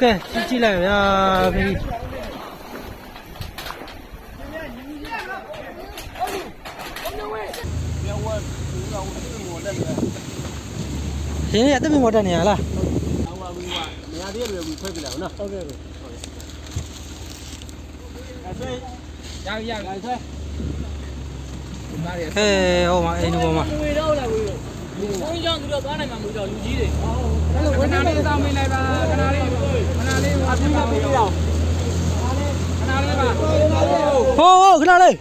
ကဲကြည့်ကြည့်လိုက်ဗျာဖေးရှင်ရတဲ့ဘယ်မှာတက်နေရလားနေရာတည်းပဲခွဲပြလိုက်အောင်နော်ဟုတ်ကဲ့ဟုတ် အဲ့ဆွဲရရရဆွဲဟဲ့ဟောမှာအိမ်တို့မှာဝေတော့လာဝေတော့ဘုန်းကြီးကြောင့်သူတို့သွားနိုင်မှာမဟုတ်တော့လူကြီးတွေအဲ့လိုဝင်နေနေတော့မင်းလိုက်ပါခဏလေးခဏလေးအပြစ်ပါပြီးတော့ခဏလေးပါဟိုးဟိုးခဏလေး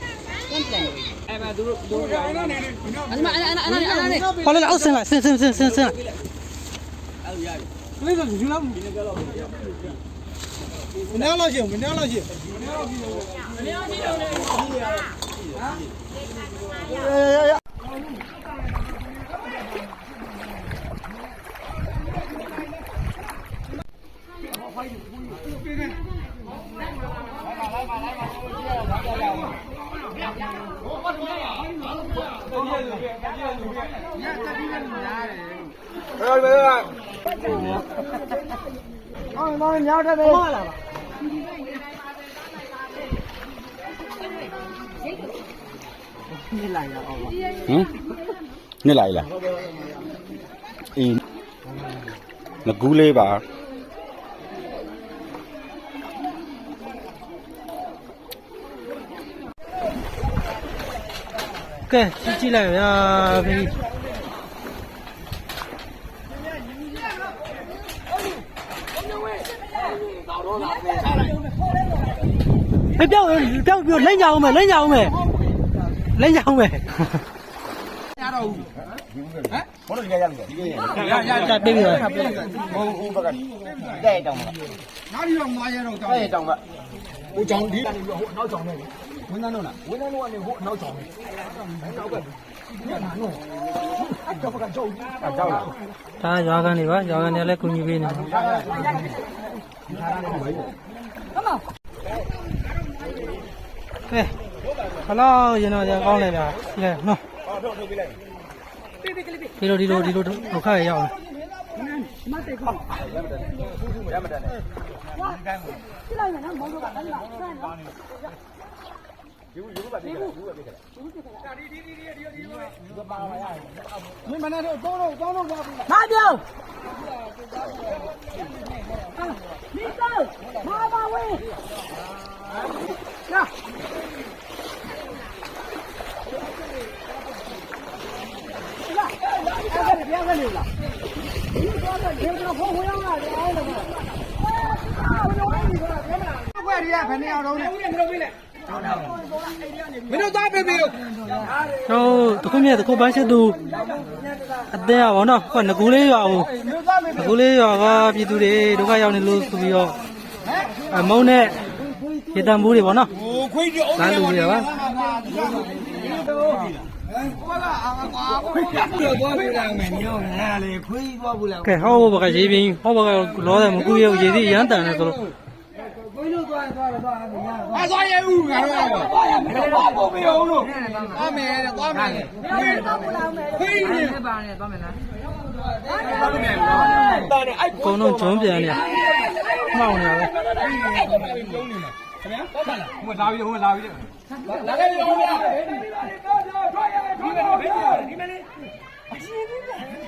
အဲ့ပါသူတို့သူတို့အဲ့ဒါနေနေအဲ့ဒါအဲ့ဒါအဲ့ဒါအဲ့ဒါနဲ့ဟောလေးအောက်ဆင်းလိုက်ဆင်းဆင်းဆင်းဆင်းဆင်းလေးဆိုယူလောက်မင်းလောက်ရှင်မင်းလောက်ရှင်ဟမ်နှစ်လိုက်လားအေးငကူးလေးပါကဲကြည့်ကြည့်လိုက် ဗျာဖေးဟဲ့ပြောင်းပြောင်းပြောလိမ့်ကြအောင်မယ်လိမ့်ကြအောင်မယ်လိမ့်ကြအောင်မယ်ဘောလို့ရရပြီဒီကရရရတတ်ပြီလားဟို ဟိုဘက်ကတဲ့တောင်းပါနားပြီးတော့မာရတော့ကြောင်းတဲ့တောင်းပါဟိုကြောင်းဒီကနေပြီးဟိုနောက်ကြောင်းနေ ဝင်းသားတော့လားဝင်းသားတော့ကနေဟိုနောက်ကြောင်းနေနောက်ကညနာနော်အဲ့တော့ကကြောက်ကြောက်လားဒါရွာကန်နေပါရွာကန်နေလည်းကုညီပေးနေကဲခလောက်ရင်တော့ကောင်းလိုက်တာကဲနော်ဒီလိုဒီလိုဒီလိုဒုက္ခရရအောင်မင်းမနဲ့ တော့တော့တော့တော့ပါဘူးမာပြောမိတော့မာပါဝေးခွဲရရဘယ်နေအောင်တော့လဲမင်းတို့ပြေးလေ မင်းတို့သားပြေးပြေးဟိုတခုမြဲတခုပန်းရှိသူအတင်းอ่ะဗောနော်ဟိုငကူလေးရွာဟိုမင်းတို့သားပြေးငကူလေးရွာကပြည်သူတွေဒုက္ခရောက်နေလို့ဆိုပြီးတော့အမုန်းနဲ့ရေတံဘူးတွေဗောနော်ဟိုခွေးကြီးအုံးလမ်းလူတွေပါဟိုကအာကွာခွေးကြီးတော့သွားပြေးလာမယ်ညောင်းငါလေခွေးကြီးသွားဘူးလားကဲဟောဘကရေးပြီးဟောဘကလောတယ်မကူရရေစီရမ်းတန်တယ်ဆိုတော့အ သွားရဲဦးငါတို့သွားရမယ်တော့ပို့ပေးအောင်လို့သွားမယ်တဲ့သွားမယ်ခွေးခွေးကြီးပါနေသွားမယ်လားသွားမယ်တာနဲ့အဲ့အကုန်လုံးဂျုံပြန်နေမှောင်နေတာပဲခင်ဗျာဟုတ်လားဟိုလာပြီဟိုလာပြီလာခဲ့ပြီဟိုလာဒီမလေးဒီကရှက်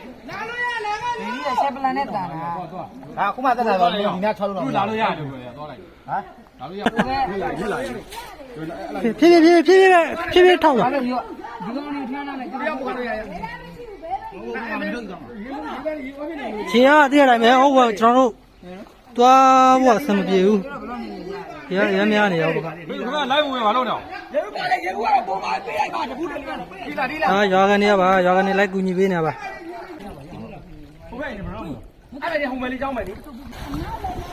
ပလန်နဲ့တာတာဟာခုမှတက်တာတော့ဒီည6လုံးတော့လာလို့ရတယ်ကိုသွားလိုက်ဟမ်လာလို့ရတယ်လာရလာဖြည်းဖြည်းဖြည်းဖြည်းဖြည်းဖြည်းထောက်လာအဲ့လိုမျိုးဒီကောင်လေးထမ်းလာလိုက်ပြောင်းပေါ်လို့ရရခြေရအသေးတိုင်းပဲဟုတ်ကကျွန်တော်တို့သွားဖို့အဆင်မပြေဘူးရရများနေရောဘကဒီကလိုက်ဝင်ပါလို့တော့ရေဘူးကလည်းရေဘူးကတော့ပုံမှန်ပေးလိုက်ပါတခုတည်းဒီလာဒီလာဟာရွာကနေရပါရွာကနေလိုက်ကူညီပေးနေပါ ဟိုဘက်နေမလို့အဲ့ဒါဟိုမယ်လေးကြောင်းမယ်လေ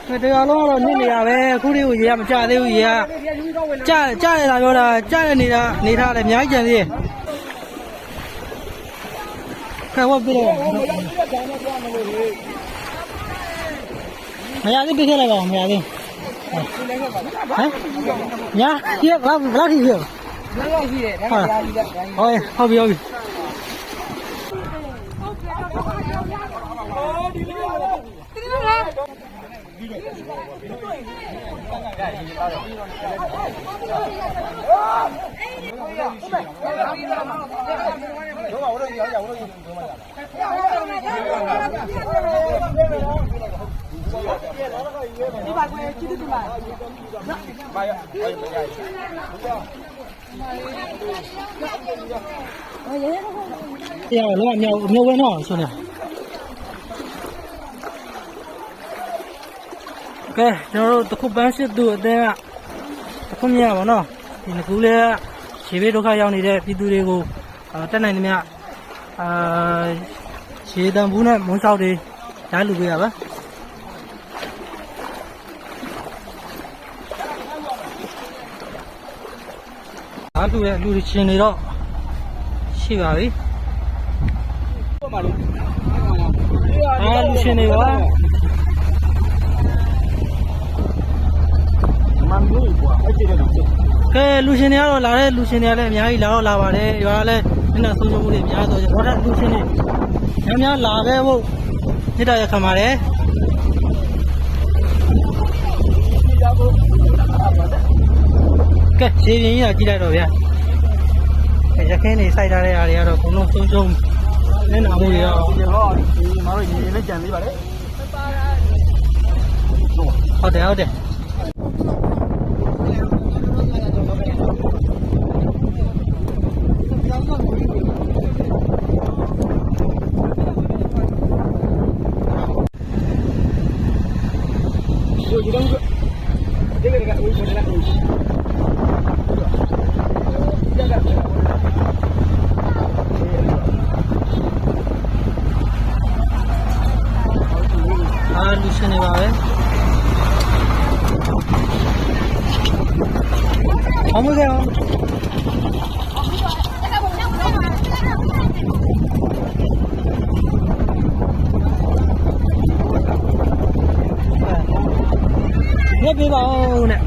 ကဲတရားလုံးကတော့နစ်နေရပဲအခုလေးကိုရေကမကြသေးဘူးရေကကြကြရတာပြောတာကြရနေတာနေထားတယ်အများကြီးကြံသေးတယ်ခဲဝတ်ပြတော့မရသေးပြခဲ့လိုက်ပါဦးမရသေးဟမ်ညာဒီကဘာဘာထိရလောက်ရှိတယ်ဒါဟာကြာကြီးကဟုတ်ပြီဟုတ်ပြီဟုတ်ပြီ တရားလုံးဝမြောက်မြောက်ဝဲတော့ဆိုနေ ကဲကျွန်တော်တို့တခုပန်းစစ်သူအတင်းကတခုမြရပါတော့ဒီငကူလေးကခြေဘေးဒုက္ခရောက်နေတဲ့ပြည်သူတွေကိုအာတက်နိုင်သမျှအာခြေတံဘူးနဲ့မုန်းချောက်တွေဓာတ်လူပေးရပါအားလူရဲ့လူတွေချင်းနေတော့ရှိပါပြီအားလူရှင်တွေပါ မန်လို့ကွာအဲ့ဒီတော့ကဲလူရှင်တွေကတော့လာတဲ့လူရှင်တွေကလည်းအများကြီးလာတော့လာပါတယ်ရွာကလည်းမျက်နှာဆုံးရှုံးမှုတွေအများဆိုတော့ဒါလူရှင်တွေများများလာခဲ့ဖို့မြစ်တာရခံပါတယ်ကဲရှင်းပြင်းကြီးတော့ကြည့်လိုက်တော့ဗျာအဲရခင်းနေစိုက်ထားတဲ့အားတွေကတော့ဘုံလုံးဆုံးရှုံးမျက်နှာမှုတွေတော့ဒီဟောဒီမတော်ရေနဲ့ကြံသေးပါလေဟုတ်တယ်ဟုတ်တယ် ဒီဒီတော့ဒီကကဦးဆိုနေတာဦးရရ အားလူရှင်တွေပါပဲအောင်မခဲ့အောင်ညက်ပြပါဦးနဲ့